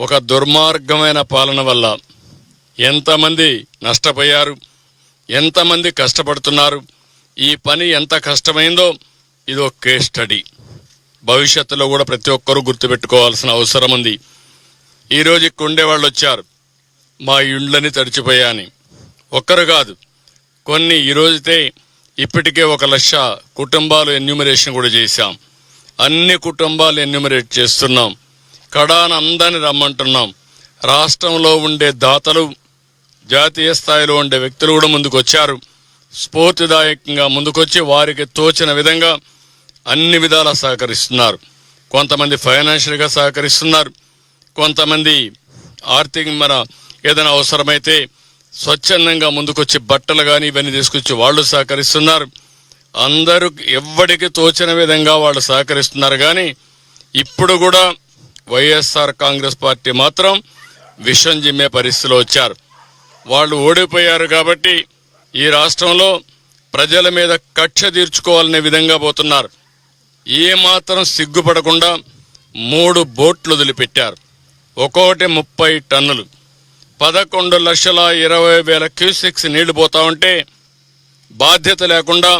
ఒక దుర్మార్గమైన పాలన వల్ల ఎంతమంది నష్టపోయారు ఎంతమంది కష్టపడుతున్నారు ఈ పని ఎంత కష్టమైందో ఇది ఒక కేస్ స్టడీ. భవిష్యత్తులో కూడా ప్రతి ఒక్కరూ గుర్తుపెట్టుకోవాల్సిన అవసరం ఉంది. ఈరోజు ఇక్కడ ఉండేవాళ్ళు వచ్చారు. మా ఇండ్లని తడిచిపోయాని ఒక్కరు కాదు కొన్ని ఈరోజుతే ఇప్పటికే ఒక లక్ష కుటుంబాలు ఎన్యూమరేషన్ కూడా చేశాం. అన్ని కుటుంబాలు ఎన్యూమరేట్ చేస్తున్నాం. కడాన అందరిని రమ్మంటున్నాం. రాష్ట్రంలో ఉండే దాతలు జాతీయ స్థాయిలో ఉండే వ్యక్తులు కూడా ముందుకు వచ్చారు స్ఫూర్తిదాయకంగా ముందుకొచ్చి వారికి తోచిన విధంగా అన్ని విధాలా సహకరిస్తున్నారు. కొంతమంది ఫైనాన్షియల్గా సహకరిస్తున్నారు. కొంతమంది ఆర్థిక మన ఏదైనా అవసరమైతే స్వచ్ఛందంగా ముందుకొచ్చి బట్టలు కానీ ఇవన్నీ తీసుకొచ్చి వాళ్ళు సహకరిస్తున్నారు. అందరూ ఎవ్వడికి తోచిన విధంగా వాళ్ళు సహకరిస్తున్నారు కానీ ఇప్పుడు కూడా వైఎస్ఆర్ కాంగ్రెస్ పార్టీ మాత్రం విషం జిమ్మే పరిస్థితిలో వచ్చారు. వాళ్ళు ఓడిపోయారు కాబట్టి ఈ రాష్ట్రంలో ప్రజల మీద కక్ష తీర్చుకోవాలనే విధంగా పోతున్నారు. ఏమాత్రం సిగ్గుపడకుండా మూడు బోట్లు వదిలిపెట్టారు. ఒక్కొక్కటి ముప్పై టన్నులు. పదకొండు లక్షల ఇరవై వేల క్యూసెక్స్ నీళ్ళు పోతా ఉంటే బాధ్యత లేకుండా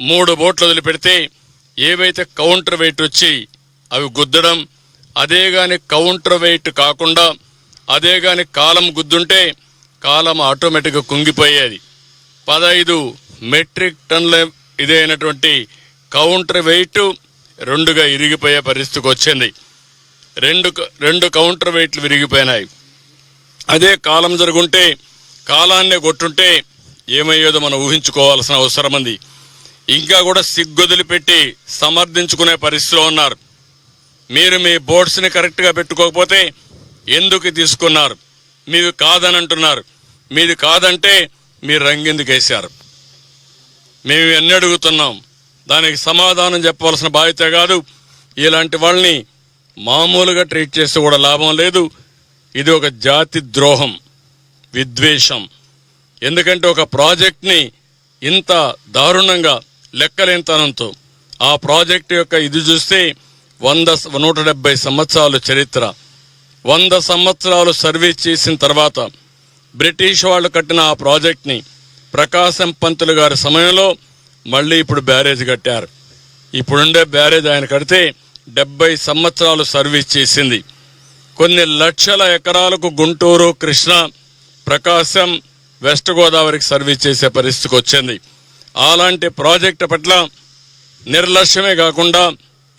మూడు బోట్లు వదిలిపెడితే ఏవైతే కౌంటర్ వెయిట్ వచ్చి అవి గుద్దడం అదే గాని కౌంటర్ వెయిట్ కాకుండా అదే గాని కాలం గుద్దుంటే కాలం ఆటోమేటిక్గా కుంగిపోయేది. పదహైదు మెట్రిక్ టన్ల ఇదైనటువంటి కౌంటర్ వెయిట్ రెండుగా ఇరిగిపోయే పరిస్థితికి వచ్చింది. రెండు రెండు కౌంటర్ వెయిట్లు విరిగిపోయినాయి. అదే కాలం జరుగుంటే కాలాన్నే కొట్టుంటే ఏమయ్యేదో మనం ఊహించుకోవాల్సిన అవసరం ఉంది. ఇంకా కూడా సిగ్గొదిలి పెట్టి సమర్థించుకునే పరిస్థితిలో ఉన్నారు. మీరు మీ బోర్డ్స్ని కరెక్ట్గా పెట్టుకోకపోతే ఎందుకు తీసుకున్నారు? మీది కాదని అంటున్నారు మీది కాదంటే మీరు రంగిందుకు వేశారు మేము ఎన్ని అడుగుతున్నాం. దానికి సమాధానం చెప్పవలసిన బాధ్యత కాదు. ఇలాంటి వాళ్ళని మామూలుగా ట్రీట్ చేస్తే కూడా లాభం లేదు. ఇది ఒక జాతి ద్రోహం విద్వేషం. ఎందుకంటే ఒక ప్రాజెక్ట్ని ఇంత దారుణంగా లెక్కలేనితనంతో ఆ ప్రాజెక్ట్ యొక్క ఇది చూస్తే వంద నూట డెబ్బై సంవత్సరాల చరిత్ర. వంద సంవత్సరాలు సర్వీస్ చేసిన తర్వాత బ్రిటిష్ వాళ్ళు కట్టిన ఆ ప్రాజెక్ట్ని ప్రకాశం పంతులు గారి సమయంలో మళ్ళీ ఇప్పుడు బ్యారేజ్ కట్టారు. ఇప్పుడుండే బ్యారేజ్ ఆయన కడితే డెబ్బై సంవత్సరాలు సర్వీస్ చేసింది. కొన్ని లక్షల ఎకరాలకు గుంటూరు కృష్ణ ప్రకాశం వెస్ట్ గోదావరికి సర్వీస్ చేసే పరిస్థితికి వచ్చింది. అలాంటి ప్రాజెక్టు పట్ల నిర్లక్ష్యమే కాకుండా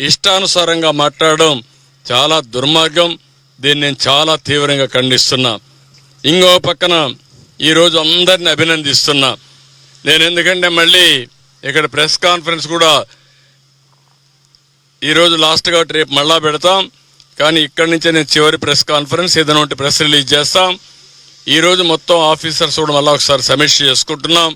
ఇష్టానుసారంగా మాట్లాడడం చాలా దుర్మార్గం. దీన్ని నేను చాలా తీవ్రంగా ఖండిస్తున్నా. ఇంకో పక్కన ఈరోజు అందరిని అభినందిస్తున్నా. నేను ఎందుకంటే మళ్ళీ ఇక్కడ ప్రెస్ కాన్ఫరెన్స్ కూడా ఈరోజు లాస్ట్ కాబట్టి రేపు మళ్ళా పెడతాం. కానీ ఇక్కడి నుంచే నేను చివరి ప్రెస్ కాన్ఫరెన్స్ ఏదైనా ఉంటే ప్రెస్ రిలీజ్ చేస్తాం. ఈరోజు మొత్తం ఆఫీసర్స్ కూడా మళ్ళీ ఒకసారి సమీక్ష చేసుకుంటున్నాం.